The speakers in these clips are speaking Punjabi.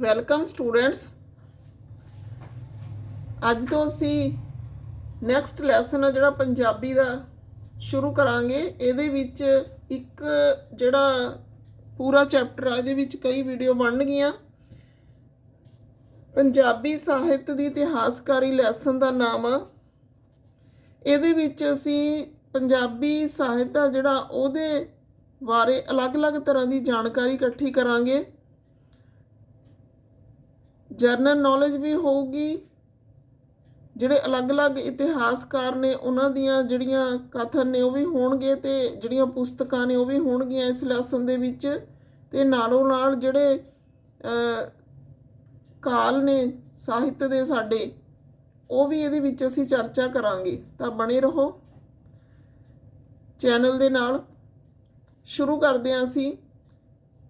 ਵੈਲਕਮ ਸਟੂਡੈਂਟਸ ਅੱਜ ਤੋਂ ਅਸੀਂ ਨੈਕਸਟ ਲੈਸਨ ਆ ਜਿਹੜਾ ਪੰਜਾਬੀ ਦਾ ਸ਼ੁਰੂ ਕਰਾਂਗੇ। ਇਹਦੇ ਵਿੱਚ ਇੱਕ ਜਿਹੜਾ ਪੂਰਾ ਚੈਪਟਰ ਆ, ਇਹਦੇ ਵਿੱਚ ਕਈ ਵੀਡੀਓ ਬਣਨਗੀਆਂ। ਪੰਜਾਬੀ ਸਾਹਿਤ ਦੀ ਇਤਿਹਾਸਕਾਰੀ ਲੈਸਨ ਦਾ ਨਾਮ ਆ। ਇਹਦੇ ਵਿੱਚ ਅਸੀਂ ਪੰਜਾਬੀ ਸਾਹਿਤ ਆ ਜਿਹੜਾ ਉਹਦੇ ਬਾਰੇ ਅਲੱਗ-ਅਲੱਗ ਤਰ੍ਹਾਂ ਦੀ ਜਾਣਕਾਰੀ ਇਕੱਠੀ ਕਰਾਂਗੇ। ਜਰਨਲ ਨੌਲੇਜ ਵੀ ਹੋਊਗੀ। ਜਿਹੜੇ ਅਲੱਗ-ਅਲੱਗ ਇਤਿਹਾਸਕਾਰ ਨੇ, ਉਹਨਾਂ ਦੀਆਂ ਜਿਹੜੀਆਂ ਕਥਨ ਨੇ, ਉਹ ਵੀ ਹੋਣਗੇ ਤੇ ਜਿਹੜੀਆਂ ਪੁਸਤਕਾਂ ਨੇ, ਉਹ ਵੀ ਹੋਣਗੀਆਂ ਇਸ ਲੈਸਨ ਦੇ ਵਿੱਚ। ਤੇ ਨਾਲੋਂ ਨਾਲ ਜਿਹੜੇ ਕਾਲ ਨੇ, ਸਾਹਿਤ ਦੇ ਸਾਡੇ, ਉਹ ਵੀ ਇਹਦੇ ਵਿੱਚ ਅਸੀਂ ਚਰਚਾ ਕਰਾਂਗੇ। ਤਾਂ ਬਣੇ ਰਹੋ। ਚੈਨਲ ਦੇ ਨਾਲ। ਸ਼ੁਰੂ ਕਰਦੇ ਹਾਂ ਅਸੀਂ।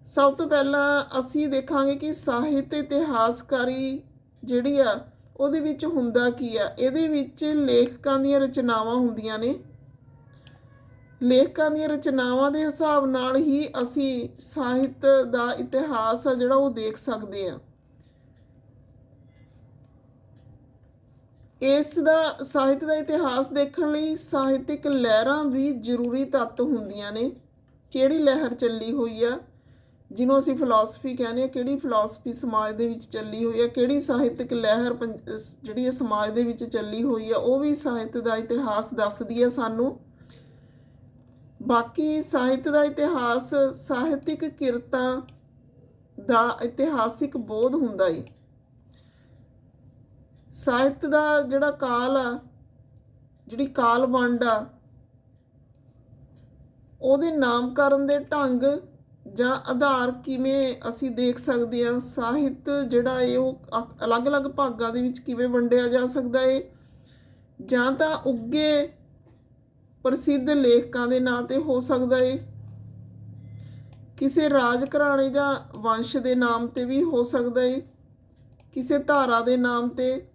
ਸਭ ਤੋਂ ਪਹਿਲਾਂ ਅਸੀਂ ਦੇਖਾਂਗੇ ਕਿ ਸਾਹਿਤ ਇਤਿਹਾਸਕਾਰੀ ਜਿਹੜੀ ਆ, ਉਹਦੇ ਵਿੱਚ ਹੁੰਦਾ ਕੀ ਆ? ਇਹਦੇ ਵਿੱਚ ਲੇਖਕਾਂ ਦੀਆਂ ਰਚਨਾਵਾਂ ਹੁੰਦੀਆਂ ਨੇ। ਲੇਖਕਾਂ ਦੀਆਂ ਰਚਨਾਵਾਂ ਦੇ ਹਿਸਾਬ ਨਾਲ ਹੀ ਅਸੀਂ ਸਾਹਿਤ ਦਾ ਇਤਿਹਾਸ ਆ ਜਿਹੜਾ ਉਹ ਦੇਖ ਸਕਦੇ ਆ ਇਸ ਦਾ, ਸਾਹਿਤ ਦਾ ਇਤਿਹਾਸ ਦੇਖਣ ਲਈ ਸਾਹਿਤਿਕ ਲਹਿਰਾਂ ਵੀ ਜ਼ਰੂਰੀ ਤੱਤ ਹੁੰਦੀਆਂ ਨੇ। ਕਿਹੜੀ ਲਹਿਰ ਚੱਲੀ ਹੋਈ ਆ? ਜਿਹਨੂੰ ਅਸੀਂ ਫਿਲਾਸਫੀ ਕਹਿੰਦੇ ਆ ਕਿਹੜੀ ਫਿਲਾਸਫੀ ਸਮਾਜ ਦੇ ਵਿੱਚ ਚੱਲੀ ਹੋਈ ਆ ਕਿਹੜੀ ਸਾਹਿਤਿਕ ਲਹਿਰ ਪੰ- ਜਿਹੜੀ ਇਹ ਸਮਾਜ ਦੇ ਵਿੱਚ ਚੱਲੀ ਹੋਈ ਆ ਉਹ ਵੀ ਸਾਹਿਤ ਦਾ ਇਤਿਹਾਸ ਦੱਸਦੀ ਹੈ ਸਾਨੂੰ। ਬਾਕੀ ਸਾਹਿਤ ਦਾ ਇਤਿਹਾਸ ਸਾਹਿਤਿਕ ਕਿਰਤਾਂ ਦਾ ਇਤਿਹਾਸਿਕ ਬੋਧ ਹੁੰਦਾ ਏ। ਸਾਹਿਤ ਦਾ ਜਿਹੜਾ ਕਾਲ ਆ, ਜਿਹੜੀ ਕਾਲ ਵੰਡ ਆ, ਉਹਦੇ ਨਾਮਕਰਨ ਦੇ ਢੰਗ ਜਾਂ ਆਧਾਰ ਕਿਵੇਂ ਅਸੀਂ ਦੇਖ ਸਕਦੇ ਹਾਂ? ਸਾਹਿਤ ਜਿਹੜਾ ਹੈ ਉਹ ਅ- ਅਲੱਗ-ਅਲੱਗ ਭਾਗਾਂ ਦੇ ਵਿੱਚ ਕਿਵੇਂ ਵੰਡਿਆ ਜਾ ਸਕਦਾ ਹੈ ਜਾਂ ਤਾਂ ਉੱਗੇ ਪ੍ਰਸਿੱਧ ਲੇਖਕਾਂ ਦੇ ਨਾਂ ਤੇ ਹੋ ਸਕਦਾ ਹੈ ਕਿਸੇ ਰਾਜ ਘਰਾਣੇ ਜਾਂ ਵੰਸ਼ ਦੇ ਨਾਮ ਤੇ ਵੀ ਹੋ ਸਕਦਾ ਹੈ ਕਿਸੇ ਧਾਰਾ ਦੇ ਨਾਮ ਤੇ?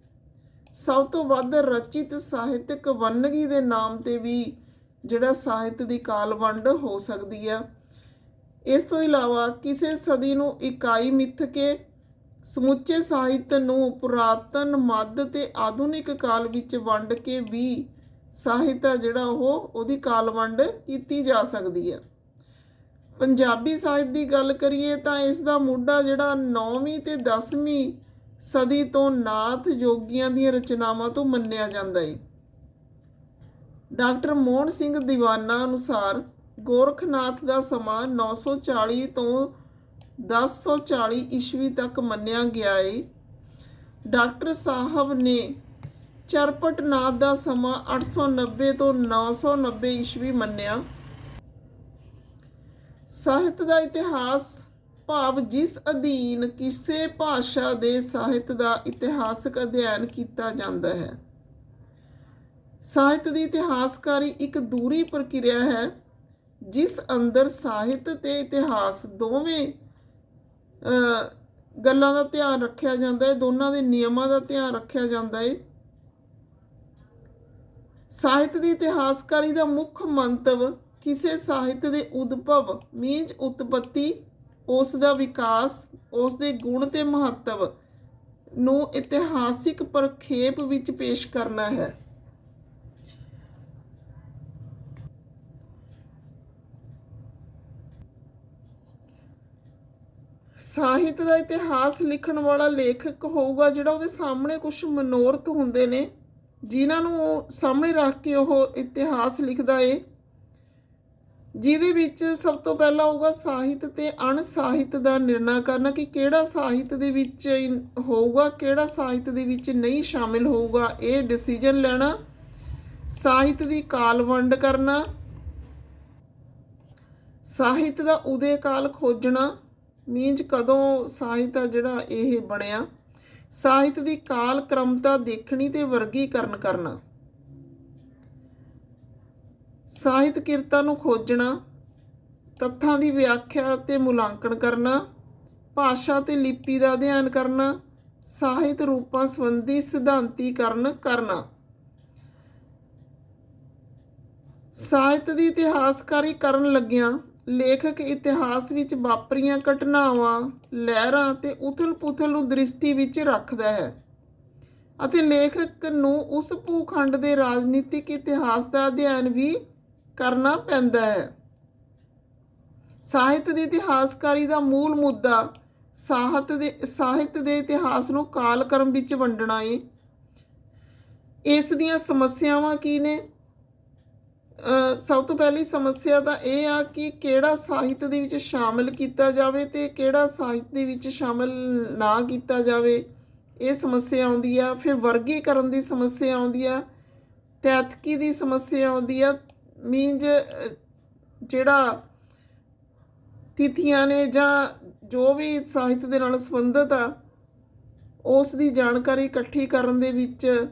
ਸਭ ਤੋਂ ਵੱਧ ਰਚਿਤ ਸਾਹਿਤਕ ਵੰਨਗੀ ਦੇ ਨਾਮ ਤੇ ਵੀ ਜਿਹੜਾ ਸਾਹਿਤ ਦੀ ਕਾਲ ਵੰਡ ਹੋ ਸਕਦੀ ਹੈ ਇਸ ਤੋਂ ਇਲਾਵਾ ਕਿਸੇ ਸਦੀ ਨੂੰ ਇਕਾਈ ਮਿੱਥ ਕੇ ਸਮੁੱਚੇ ਸਾਹਿਤ ਨੂੰ ਪੁਰਾਤਨ ਮੱਧ ਤੇ ਆਧੁਨਿਕ ਕਾਲ ਵਿੱਚ ਵੰਡ ਕੇ ਵੀ ਸਾਹਿਤ ਆ ਜਿਹੜਾ ਉਹ, ਉਹਦੀ ਕਾਲ ਵੰਡ ਕੀਤੀ ਜਾ ਸਕਦੀ ਹੈ ਪੰਜਾਬੀ ਸਾਹਿਤ ਦੀ ਗੱਲ ਕਰੀਏ ਤਾਂ ਇਸ ਦਾ ਮੋਢਾ ਜਿਹੜਾ 9ਵੀਂ ਤੇ 10ਵੀਂ ਸਦੀ ਤੋਂ ਨਾਥ ਯੋਗੀਆਂ ਦੀਆਂ ਰਚਨਾਵਾਂ ਤੋਂ ਮੰਨਿਆ ਜਾਂਦਾ ਹੈ ਡਾਕਟਰ ਮੋਹਨ ਸਿੰਘ ਦੀਵਾਨਾ ਅਨੁਸਾਰ ਗੋਰਖਨਾਥ ਦਾ ਸਮਾਂ 940 ਤੋਂ 1040 ਈਸਵੀ ਤੱਕ ਮੰਨਿਆ ਗਿਆ ਏ। ਡਾਕਟਰ ਸਾਹਿਬ ਨੇ ਚਰਪਟਨਾਥ ਦਾ ਸਮਾਂ 890 ਤੋਂ 990 ਈਸਵੀ ਮੰਨਿਆ। ਸਾਹਿਤ ਦਾ ਇਤਿਹਾਸ ਭਾਵ ਜਿਸ ਅਧੀਨ ਕਿਸੇ ਭਾਸ਼ਾ ਦੇ ਸਾਹਿਤ ਦਾ ਇਤਿਹਾਸਕ ਅਧਿਐਨ ਕੀਤਾ ਜਾਂਦਾ ਹੈ। ਸਾਹਿਤ ਦੀ ਇਤਿਹਾਸਕਾਰੀ ਇੱਕ ਦੂਰੀ ਪ੍ਰਕਿਰਿਆ ਹੈ ਜਿਸ ਅੰਦਰ ਸਾਹਿਤ ਤੇ ਇਤਿਹਾਸ ਦੋਵੇਂ ਗੱਲਾਂ ਦਾ ਧਿਆਨ ਰੱਖਿਆ ਜਾਂਦਾ ਹੈ, ਦੋਨਾਂ ਦੇ ਨਿਯਮਾਂ ਦਾ ਧਿਆਨ ਰੱਖਿਆ ਜਾਂਦਾ ਹੈ। ਸਾਹਿਤ ਦੀ ਇਤਿਹਾਸਕਾਰੀ ਦਾ ਮੁੱਖ ਮੰਤਵ ਕਿਸੇ ਸਾਹਿਤ ਦੇ ਉਦਭਵ ਮੀਨਜ ਉਤਪਤੀ, ਉਸ ਦਾ ਵਿਕਾਸ, ਉਸ ਦੇ ਗੁਣ ਤੇ ਮਹੱਤਵ ਨੂੰ ਇਤਿਹਾਸਿਕ ਪ੍ਰਖੇਪ ਵਿੱਚ ਪੇਸ਼ ਕਰਨਾ ਹੈ। ਸਾਹਿਤ ਦਾ ਇਤਿਹਾਸ ਲਿਖਣ ਵਾਲਾ ਲੇਖਕ ਹੋਊਗਾ ਜਿਹੜਾ ਉਹਦੇ ਸਾਹਮਣੇ ਕੁਝ ਮਨੋਰਥ ਹੁੰਦੇ ਨੇ, ਜਿਨ੍ਹਾਂ ਨੂੰ ਉਹ ਸਾਹਮਣੇ ਰੱਖ ਕੇ ਉਹ ਇਤਿਹਾਸ ਲਿਖਦਾ ਏ। ਜਿਹਦੇ ਵਿੱਚ ਸਭ ਤੋਂ ਪਹਿਲਾਂ ਹੋਊਗਾ ਸਾਹਿਤ ਤੇ ਅਣ ਸਾਹਿਤ ਦਾ ਨਿਰਣਾ ਕਰਨਾ ਕਿ ਕਿਹੜਾ ਸਾਹਿਤ ਦੇ ਵਿੱਚ ਹੋਊਗਾ, ਕਿਹੜਾ ਸਾਹਿਤ ਦੇ ਵਿੱਚ ਨਹੀਂ ਸ਼ਾਮਿਲ ਹੋਊਗਾ, ਇਹ ਡਿਸੀਜਨ ਲੈਣਾ। ਸਾਹਿਤ ਦੀ ਕਾਲ ਵੰਡ ਕਰਨਾ। ਸਾਹਿਤ ਦਾ ਉਦੇ ਕਾਲ ਖੋਜਣਾ। ਮੀਨਜ ਕਦੋਂ ਸਾਹਿਤ ਆ ਜਿਹੜਾ ਇਹ ਬਣਿਆ? ਸਾਹਿਤ ਦੀ ਕਾਲ ਕ੍ਰਮਤਾ ਦੇਖਣੀ ਤੇ ਵਰਗੀਕਰਨ ਕਰਨਾ। ਸਾਹਿਤ ਕਿਰਤਾਂ ਨੂੰ ਖੋਜਣਾ, ਤੱਥਾਂ ਦੀ ਵਿਆਖਿਆ ਤੇ ਮੁਲਾਂਕਣ ਕਰਨਾ, ਭਾਸ਼ਾ ਤੇ ਲਿਪੀ ਦਾ ਅਧਿਐਨ ਕਰਨਾ, ਸਾਹਿਤ ਰੂਪਾਂ ਸੰਬੰਧੀ ਸਿਧਾਂਤੀਕਰਨ ਕਰਨਾ। ਸਾਹਿਤ ਦੀ ਇਤਿਹਾਸਕਾਰੀ ਕਰਨ ਲੱਗਿਆਂ ਲੇਖਕ ਇਤਿਹਾਸ ਵਿੱਚ ਵਾਪਰੀਆਂ ਘਟਨਾਵਾਂ, ਲਹਿਰਾਂ ਤੇ ਉਥਲ-ਪੁਥਲ ਨੂੰ ਦ੍ਰਿਸ਼ਟੀ ਵਿੱਚ ਰੱਖਦਾ ਹੈ ਅਤੇ ਲੇਖਕ ਨੂੰ ਉਸ ਭੂਖੰਡ ਦੇ ਰਾਜਨੀਤਿਕ ਇਤਿਹਾਸ ਦਾ ਅਧਿਐਨ ਵੀ ਕਰਨਾ ਪੈਂਦਾ ਹੈ। ਸਾਹਿਤ ਦੀ ਇਤਿਹਾਸਕਾਰੀ ਦਾ ਮੂਲ ਮੁੱਦਾ ਸਾਹਿਤ ਦੇ ਸਾਹਿਤ ਦੇ ਇਤਿਹਾਸ ਨੂੰ ਕਾਲਕ੍ਰਮ ਵਿੱਚ ਵੰਡਣਾ ਏ। ਇਸ ਦੀਆਂ ਸਮੱਸਿਆਵਾਂ ਕੀ ਨੇ? ਸਭ ਤੋਂ ਪਹਿਲੀ ਸਮੱਸਿਆ ਤਾਂ ਇਹ ਆ ਕਿ ਕਿਹੜਾ ਸਾਹਿਤ ਦੇ ਵਿੱਚ ਸ਼ਾਮਲ ਕੀਤਾ ਜਾਵੇ ਤੇ ਕਿਹੜਾ ਸਾਹਿਤ ਦੇ ਵਿੱਚ ਸ਼ਾਮਲ ਨਾ ਕੀਤਾ ਜਾਵੇ। ਇਹ ਸਮੱਸਿਆ ਆਉਂਦੀ ਆ, ਫਿਰ ਵਰਗੀਕਰਨ ਦੀ ਸਮੱਸਿਆ ਆਉਂਦੀ ਆ ਤੈਥਕੀ ਦੀ ਸਮੱਸਿਆ ਆਉਂਦੀ ਆ, ਮੀਨਜ ਜਿਹੜਾ ਤਿਥੀਆਂ ਨੇ ਜਾਂ ਜੋ ਵੀ ਸਾਹਿਤ ਦੇ ਨਾਲ ਸੰਬੰਧਿਤ ਆ, ਉਸ ਦੀ ਜਾਣਕਾਰੀ ਇਕੱਠੀ ਕਰਨ ਦੇ ਵਿੱਚ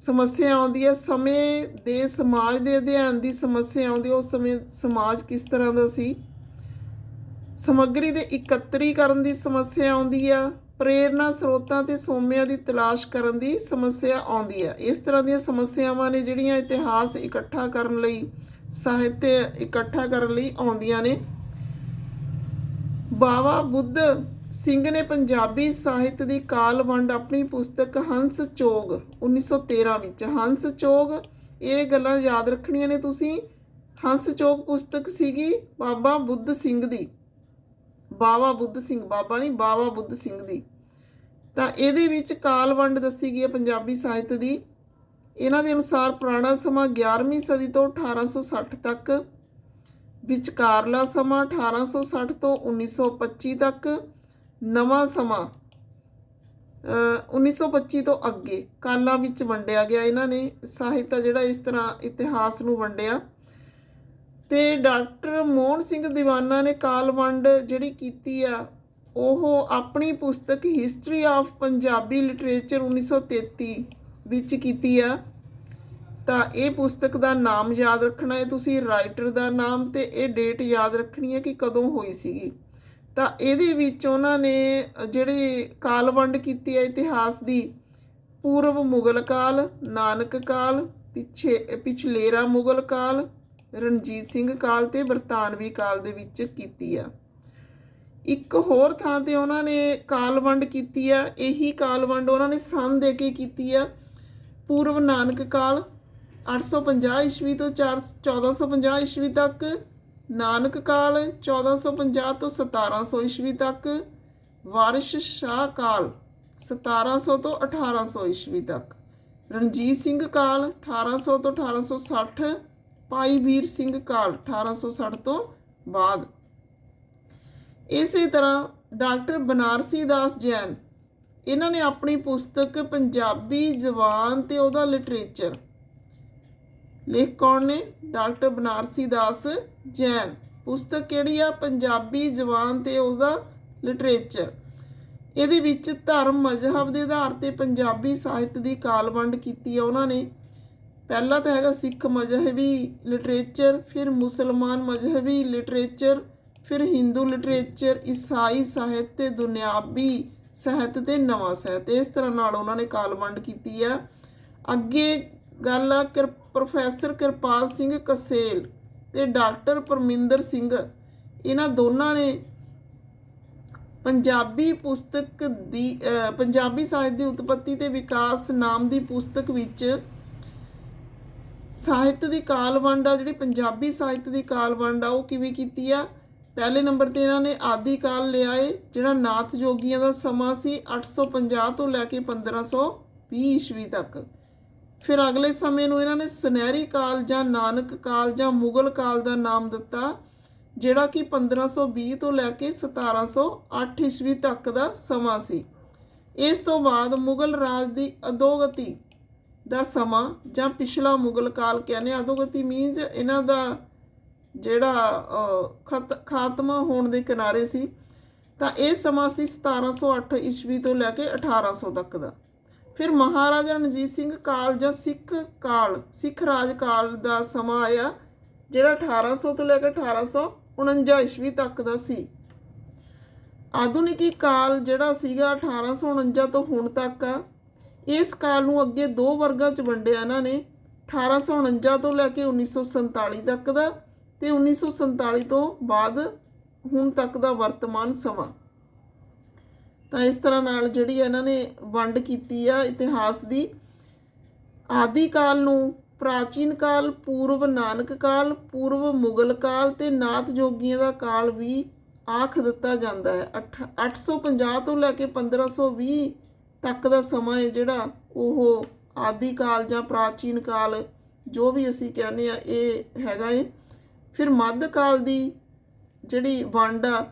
ਸਮੱਸਿਆ ਆਉਂਦੀ ਹੈ, ਸਮੇਂ ਦੇ ਸਮਾਜ ਦੇ ਅਧਿਐਨ ਦੀ ਸਮੱਸਿਆ ਆਉਂਦੀ ਹੈ, ਉਸ ਸਮੇਂ ਸਮਾਜ ਕਿਸ ਤਰ੍ਹਾਂ ਦਾ ਸੀ? ਸਮੱਗਰੀ ਦੇ ਇਕੱਤਰੀਕਰਨ ਦੀ ਸਮੱਸਿਆ ਆਉਂਦੀ ਆ, ਪ੍ਰੇਰਨਾ ਸਰੋਤਾਂ ਤੇ ਸੋਮਿਆਂ ਦੀ ਤਲਾਸ਼ ਕਰਨ ਦੀ ਸਮੱਸਿਆ ਆਉਂਦੀ ਹੈ ਇਸ ਤਰ੍ਹਾਂ ਦੀਆਂ ਸਮੱਸਿਆਵਾਂ ਨੇ ਜਿਹੜੀਆਂ ਇਤਿਹਾਸ ਇਕੱਠਾ ਕਰਨ ਲਈ, ਸਾਹਿਤ ਇਕੱਠਾ ਕਰਨ ਲਈ ਆਉਂਦੀਆਂ ਨੇ। ਬਾਵਾ ਬੁੱਧ ਸਿੰਘ ਨੇ ਪੰਜਾਬੀ ਸਾਹਿਤ ਦੀ ਕਾਲ ਵੰਡ ਆਪਣੀ ਪੁਸਤਕ ਹੰਸ ਚੋਗ 1913 ਵਿੱਚ। ਹੰਸ ਚੋਗ, ਇਹ ਗੱਲਾਂ ਯਾਦ ਰੱਖਣੀਆਂ ਨੇ ਤੁਸੀਂ? ਹੰਸ ਚੋਗ ਪੁਸਤਕ ਸੀਗੀ ਬਾਬਾ ਬੁੱਧ ਸਿੰਘ ਦੀ। ਬਾਬਾ ਬੁੱਧ ਸਿੰਘ, ਬਾਬਾ ਨਹੀਂ ਬਾਬਾ ਬੁੱਧ ਸਿੰਘ ਦੀ। ਤਾਂ ਇਹਦੇ ਵਿੱਚ ਕਾਲ ਵੰਡ ਦੱਸੀ ਗਈ ਹੈ ਪੰਜਾਬੀ ਸਾਹਿਤ ਦੀ। ਇਹਨਾਂ ਦੇ ਅਨੁਸਾਰ ਪੁਰਾਣਾ ਸਮਾਂ 11ਵੀਂ ਸਦੀ ਤੋਂ 1860 ਤੱਕ, ਵਿਚਕਾਰਲਾ ਸਮਾਂ 1860 ਤੋਂ 1925 ਤੱਕ ਨਵਾਂ ਸਮਾਂ। ਅ, 1925 ਤੋਂ ਅੱਗੇ ਕਾਲਾਂ ਵਿੱਚ ਵੰਡਿਆ ਗਿਆ। ਇਹਨਾਂ ਨੇ ਸਾਹਿਤ ਜਿਹੜਾ ਇਸ ਤਰ੍ਹਾਂ ਇਤਿਹਾਸ ਨੂੰ ਵੰਡਿਆ। ਤੇ ਡਾਕਟਰ ਮੋਹਨ ਸਿੰਘ ਦੀਵਾਨਾ ਨੇ ਕਾਲ ਵੰਡ ਜਿਹੜੀ ਕੀਤੀ ਆ ਉਹ ਆਪਣੀ ਪੁਸਤਕ ਹਿਸਟਰੀ ਆਫ ਪੰਜਾਬੀ ਲਿਟਰੇਚਰ 1933 ਵਿੱਚ ਕੀਤੀ ਆ। ਤਾਂ ਇਹ ਪੁਸਤਕ ਦਾ ਨਾਮ ਯਾਦ ਰੱਖਣਾ ਹੈ। ਤੁਸੀਂ ਰਾਈਟਰ ਦਾ ਨਾਮ ਤੇ ਇਹ ਡੇਟ ਯਾਦ ਰੱਖਣੀ ਹੈ ਕਿ ਕਦੋਂ ਹੋਈ ਸੀਗੀ। ਤਾਂ ਇਹਦੇ ਵਿੱਚ ਉਹਨਾਂ ਨੇ ਜਿਹੜੇ ਕਾਲ ਵੰਡ ਕੀਤੀ ਹੈ ਇਤਿਹਾਸ ਦੀ ਪੂਰਬ ਮੁਗਲ ਕਾਲ, ਨਾਨਕ ਕਾਲ, ਪਿੱਛੇ ਪਿਛਲੇਰਾ ਮੁਗਲ ਕਾਲ, ਰਣਜੀਤ ਸਿੰਘ ਕਾਲ ਤੇ ਬਰਤਾਨਵੀ ਕਾਲ ਦੇ ਵਿੱਚ ਕੀਤੀ ਆ। ਇੱਕ ਹੋਰ ਥਾਂ ਤੇ ਉਹਨਾਂ ਨੇ ਕਾਲ ਵੰਡ ਕੀਤੀ ਆ, ਇਹੀ ਕਾਲ ਵੰਡ ਉਹਨਾਂ ਨੇ ਸੰਨ ਦੇ ਕੇ ਕੀਤੀ ਆ ਪੂਰਬ ਨਾਨਕ ਕਾਲ 850 ਈਸਵੀ ਤੋਂ 4 1450 ਈਸਵੀ ਤੱਕ ਨਾਨਕ ਕਾਲ 1450 ਤੋਂ 1700 ਈਸਵੀ ਤੱਕ, ਵਾਰਿਸ਼ ਸ਼ਾਹ ਕਾਲ 1700 ਤੋਂ 1800 ਈਸਵੀ ਤੱਕ, ਰਣਜੀਤ ਸਿੰਘ ਕਾਲ 1800 ਤੋਂ 1860 ਭਾਈ ਵੀਰ ਸਿੰਘ ਕਾਲ 1860 ਤੋਂ ਬਾਅਦ। ਇਸੇ ਤਰ੍ਹਾਂ ਡਾਕਟਰ ਬਨਾਰਸੀ ਦਾਸ ਜੈਨ, ਇਹਨਾਂ ਨੇ ਆਪਣੀ ਪੁਸਤਕ ਪੰਜਾਬੀ ਜ਼ਬਾਨ ਤੇ ਉਹਦਾ ਲਿਟਰੇਚਰ ਲੇਖ ਕੌਣ ਨੇ? ਡਾਕਟਰ ਬਨਾਰਸੀ ਦਾਸ ਜੈਨ। ਪੁਸਤਕ ਕਿਹੜੀ ਆ? ਪੰਜਾਬੀ ਜ਼ਬਾਨ ਤੇ ਉਸਦਾ ਲਿਟਰੇਚਰ। ਇਹਦੇ ਵਿੱਚ ਧਰਮ ਮਜ਼ਹਬ ਦੇ ਆਧਾਰ ਤੇ ਪੰਜਾਬੀ ਸਾਹਿਤ ਦੀ ਕਾਲਵੰਡ ਕੀਤੀ ਆ ਉਹਨਾਂ ਨੇ। ਪਹਿਲਾ ਤਾਂ ਹੈਗਾ ਸਿੱਖ ਮਜ਼ਹਬੀ ਲਿਟਰੇਚਰ, ਫਿਰ ਮੁਸਲਮਾਨ ਮਜ਼ਹਬੀ ਲਿਟਰੇਚਰ, ਫਿਰ ਹਿੰਦੂ ਲਿਟਰੇਚਰ, ਈਸਾਈ ਸਾਹਿਤ ਤੇ ਦੁਨਿਆਵੀ ਸਾਹਿਤ ਤੇ ਨਵਾਂ ਸਾਹਿਤ। ਇਸ ਤਰ੍ਹਾਂ ਨਾਲ ਉਹਨਾਂ ਨੇ ਕਾਲਵੰਡ ਕੀਤੀ ਆ। ਅੱਗੇ ਗੱਲ ਆ, ਕਿਰ, ਪ੍ਰੋਫੈਸਰ ਕਿਰਪਾਲ ਸਿੰਘ ਕਸੇਲ ਤੇ ਡਾਕਟਰ ਪਰਮਿੰਦਰ ਸਿੰਘ। ਇਹਨਾਂ ਦੋਨਾਂ ਨੇ ਪੰਜਾਬੀ ਪੁਸਤਕ ਦੀ ਪੰਜਾਬੀ ਸਾਹਿਤ ਦੀ ਉਤਪਤੀ ਤੇ ਵਿਕਾਸ ਨਾਮ ਦੀ ਪੁਸਤਕ ਵਿੱਚ ਸਾਹਿਤ ਦੀ ਕਾਲਵੰਡ ਆ, ਜਿਹੜੀ ਪੰਜਾਬੀ ਸਾਹਿਤ ਦੀ ਕਾਲਵੰਡ ਆ, ਉਹ ਕਿਵੇਂ ਕੀਤੀ ਆ? ਪਹਿਲੇ ਨੰਬਰ ਤੇ ਇਹਨਾਂ ਨੇ ਆਦਿ ਕਾਲ ਲਿਆ ਏ, ਜਿਹੜਾ ਨਾਥ ਜੋਗੀਆਂ ਦਾ ਸਮਾਂ ਸੀ 850 ਤੋਂ ਲੈ ਕੇ 1520 ਈਸਵੀ ਤੱਕ। ਫਿਰ ਅਗਲੇ ਸਮੇਂ ਨੂੰ ਇਹਨਾਂ ਨੇ ਸੁਨਹਿਰੀ ਕਾਲ ਜਾਂ ਨਾਨਕ ਕਾਲ ਜਾਂ ਮੁਗਲ ਕਾਲ ਦਾ ਨਾਮ ਦਿੱਤਾ, ਜਿਹੜਾ ਕਿ 1520 ਤੋਂ ਲੈ ਕੇ 1708 ਈਸਵੀ ਤੱਕ ਦਾ ਸਮਾਂ ਸੀ। ਇਸ ਤੋਂ ਬਾਅਦ ਮੁਗਲ ਰਾਜ ਦੀ ਅਧੋਗਤੀ ਦਾ ਸਮਾਂ ਜਾਂ ਪਿਛਲਾ ਮੁਗਲ ਕਾਲ ਕਹਿੰਦੇ ਅਧੋਗਤੀ ਮੀਨਸ ਇਹਨਾਂ ਦਾ ਜਿਹੜਾ ਖਤ, ਖਾਤਮਾ ਹੋਣ ਦੇ ਕਿਨਾਰੇ ਸੀ। ਤਾਂ ਇਹ ਸਮਾਂ ਸੀ 1708 ਈਸਵੀ ਤੋਂ ਲੈ ਕੇ 1800 ਤੱਕ ਦਾ। ਫਿਰ ਮਹਾਰਾਜਾ ਰਣਜੀਤ ਸਿੰਘ ਕਾਲ ਜਾਂ ਸਿੱਖ ਕਾਲ, ਸਿੱਖ ਰਾਜ ਕਾਲ ਦਾ ਸਮਾਂ ਆਇਆ, ਜਿਹੜਾ 1800 ਤੋਂ ਲੈ ਕੇ 1849 ਈਸਵੀ ਤੱਕ ਦਾ ਸੀ। ਆਧੁਨਿਕੀ ਕਾਲ ਜਿਹੜਾ ਸੀਗਾ 1849 ਤੋਂ ਹੁਣ ਤੱਕ ਆ, ਇਸ ਕਾਲ ਨੂੰ ਅੱਗੇ ਦੋ ਵਰਗਾਂ 'ਚ ਵੰਡਿਆ ਇਹਨਾਂ ਨੇ 1849 ਤੋਂ ਲੈ ਕੇ 1947 ਤੱਕ ਦਾ ਤੇ 1947 ਤੋਂ ਬਾਅਦ ਹੁਣ ਤੱਕ ਦਾ ਵਰਤਮਾਨ ਸਮਾਂ। ਤਾਂ ਇਸ ਤਰ੍ਹਾਂ ਨਾਲ ਜਿਹੜੀ ਇਹਨਾਂ ਨੇ ਵੰਡ ਕੀਤੀ ਆ ਇਤਿਹਾਸ ਦੀ। ਆਦਿ ਕਾਲ ਨੂੰ ਪ੍ਰਾਚੀਨ ਕਾਲ, ਪੂਰਵ ਨਾਨਕ ਕਾਲ, ਪੂਰਵ ਮੁਗਲ ਕਾਲ ਤੇ ਨਾਥ ਜੋਗੀਆਂ ਦਾ ਕਾਲ ਵੀ ਆਖ ਦਿੱਤਾ ਜਾਂਦਾ ਹੈ। ਅੱਠ- 850 ਤੋਂ ਲੈ ਕੇ 1520 ਤੱਕ ਦਾ ਸਮਾਂ ਹੈ ਜਿਹੜਾ ਉਹ ਆਦਿ ਕਾਲ ਜਾਂ ਪ੍ਰਾਚੀਨ ਕਾਲ ਜੋ ਵੀ ਅਸੀਂ ਕਹਿੰਦੇ ਆ ਇਹ ਹੈਗਾ ਏ। ਫਿਰ ਮੱਧ ਕਾਲ ਦੀ ਜਿਹੜੀ ਵੰਡ ਆ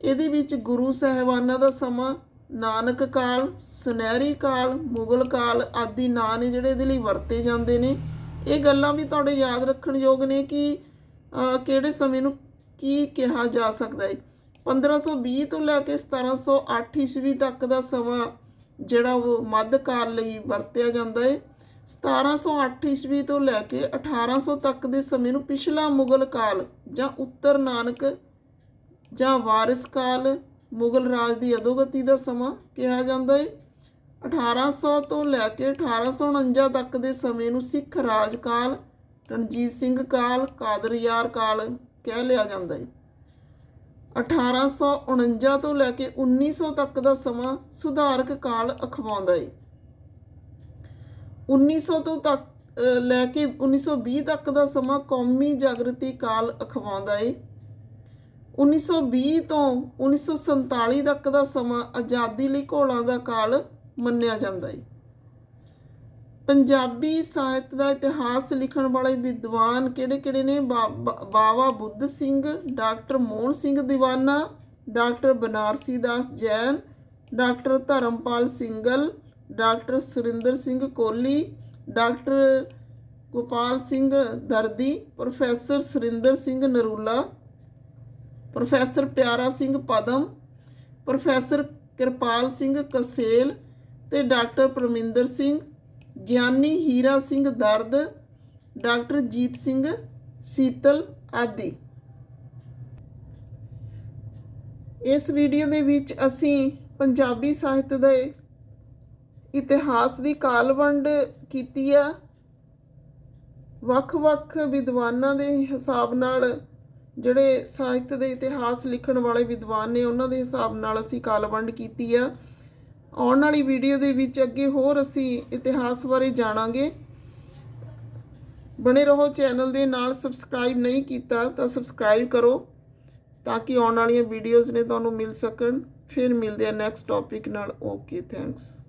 ਇਹਦੇ ਵਿੱਚ ਗੁਰੂ ਸਾਹਿਬਾਨਾਂ ਦਾ ਸਮਾਂ, ਨਾਨਕ ਕਾਲ, ਸੁਨਹਿਰੀ ਕਾਲ, ਮੁਗਲ ਕਾਲ ਆਦਿ ਨਾਂ ਨੇ ਜਿਹੜੇ ਇਹਦੇ ਲਈ ਵਰਤੇ ਜਾਂਦੇ ਨੇ। ਇਹ ਗੱਲਾਂ ਵੀ ਤੁਹਾਡੇ ਯਾਦ ਰੱਖਣ ਯੋਗ ਨੇ ਕਿ ਕਿਹੜੇ ਸਮੇਂ ਨੂੰ ਕੀ ਕਿਹਾ ਜਾ ਸਕਦਾ ਹੈ 1520 ਤੋਂ ਲੈ ਕੇ 1708 ਈਸਵੀ ਤੱਕ ਦਾ ਸਮਾਂ ਜਿਹੜਾ ਉਹ ਮੱਧ ਕਾਲ ਲਈ ਵਰਤਿਆ ਜਾਂਦਾ ਹੈ 1708 ਈਸਵੀ ਤੋਂ ਲੈ ਕੇ 1800 ਤੱਕ ਦੇ ਸਮੇਂ ਨੂੰ ਪਿਛਲਾ ਮੁਗਲ ਕਾਲ ਜਾਂ ਉੱਤਰ ਨਾਨਕ ਜਾਂ ਵਾਰਿਸ ਕਾਲ ਮੁਗਲ ਰਾਜ ਦੀ ਅਦੋਗਤੀ ਦਾ ਸਮਾਂ ਕਿਹਾ ਜਾਂਦਾ ਹੈ 1800 ਤੋਂ ਲੈ ਕੇ 1849 ਤੱਕ ਦੇ ਸਮੇਂ ਨੂੰ ਸਿੱਖ ਰਾਜ ਕਾਲ, ਰਣਜੀਤ ਸਿੰਘ ਕਾਲ ਕਾਦਰਯਾਰ ਕਾਲ ਕਹਿ ਲਿਆ ਜਾਂਦਾ ਹੈ 1849 ਤੋਂ ਲੈ ਕੇ 1900 ਤੱਕ ਦਾ ਸਮਾਂ ਸੁਧਾਰਕ ਕਾਲ ਅਖਵਾਉਂਦਾ ਹੈ 1900 ਤੋਂ ਤੱਕ ਲੈ ਕੇ 1920 ਤੱਕ ਦਾ ਸਮਾਂ ਕੌਮੀ ਜਾਗਰਤੀ ਕਾਲ ਅਖਵਾਉਂਦਾ ਹੈ 1920 ਤੋਂ 1947 ਤੱਕ ਦਾ ਸਮਾਂ ਆਜ਼ਾਦੀ ਲਈ ਘੋਲਾਂ ਦਾ ਕਾਲ ਮੰਨਿਆ ਜਾਂਦਾ ਹੈ ਪੰਜਾਬੀ ਸਾਹਿਤ ਦਾ ਇਤਿਹਾਸ ਲਿਖਣ ਵਾਲੇ ਵਿਦਵਾਨ ਕਿਹੜੇ-ਕਿਹੜੇ ਨੇ? Bawa Budh Singh, doctor Mohan Singh Diwana, doctor Banarsi Das Jain, doctor Dharampal Singhal doctor Surinder Singh Kohli, doctor Gopal Singh Dardi, professor Surinder Singh Narula professor Piara Singh Padam, professor Kirpal Singh Kasel ਤੇ ਡਾਕਟਰ ਪਰਮਿੰਦਰ ਸਿੰਘ, ਗਿਆਨੀ ਹੀਰਾ ਸਿੰਘ ਦਰਦ, ਡਾਕਟਰ ਜੀਤ ਸਿੰਘ, ਸੀਤਲ ਆਦਿ। ਇਸ ਵੀਡੀਓ ਦੇ ਵਿੱਚ ਅਸੀਂ ਪੰਜਾਬੀ ਸਾਹਿਤ ਦੇ ਇਤਿਹਾਸ ਦੀ ਕਾਲਵੰਡ ਕੀਤੀ ਆ। ਵੱਖ-ਵੱਖ ਵਿਦਵਾਨਾਂ ਦੇ ਹਿਸਾਬ ਨਾਲ ਜਿਹੜੇ ਸਾਹਿਤ ਦੇ ਇਤਿਹਾਸ ਲਿਖਣ ਵਾਲੇ ਵਿਦਵਾਨ ਨੇ, ਉਹਨਾਂ ਦੇ ਹਿਸਾਬ ਨਾਲ ਅਸੀਂ ਕਾਲਵੰਡ ਕੀਤੀ ਆ। ਆਉਣ ਵਾਲੀ ਵੀਡੀਓ ਦੇ ਵਿੱਚ ਅੱਗੇ ਹੋਰ ਅਸੀਂ ਇਤਿਹਾਸ ਬਾਰੇ ਜਾਣਾਂਗੇ। ਬਣੇ ਰਹੋ ਚੈਨਲ ਦੇ ਨਾਲ ਸਬਸਕ੍ਰਾਈਬ ਨਹੀਂ ਕੀਤਾ ਤਾਂ ਸਬਸਕ੍ਰਾਈਬ ਕਰੋ ਤਾਂ ਕਿ ਆਉਣ ਵਾਲੀਆਂ ਵੀਡੀਓਜ਼ ਨੇ ਤੁਹਾਨੂੰ ਮਿਲ ਸਕਣ। ਫਿਰ ਮਿਲਦੇ ਆ ਨੈਕਸਟ ਟੌਪਿਕ ਨਾਲ। Okay, thanks.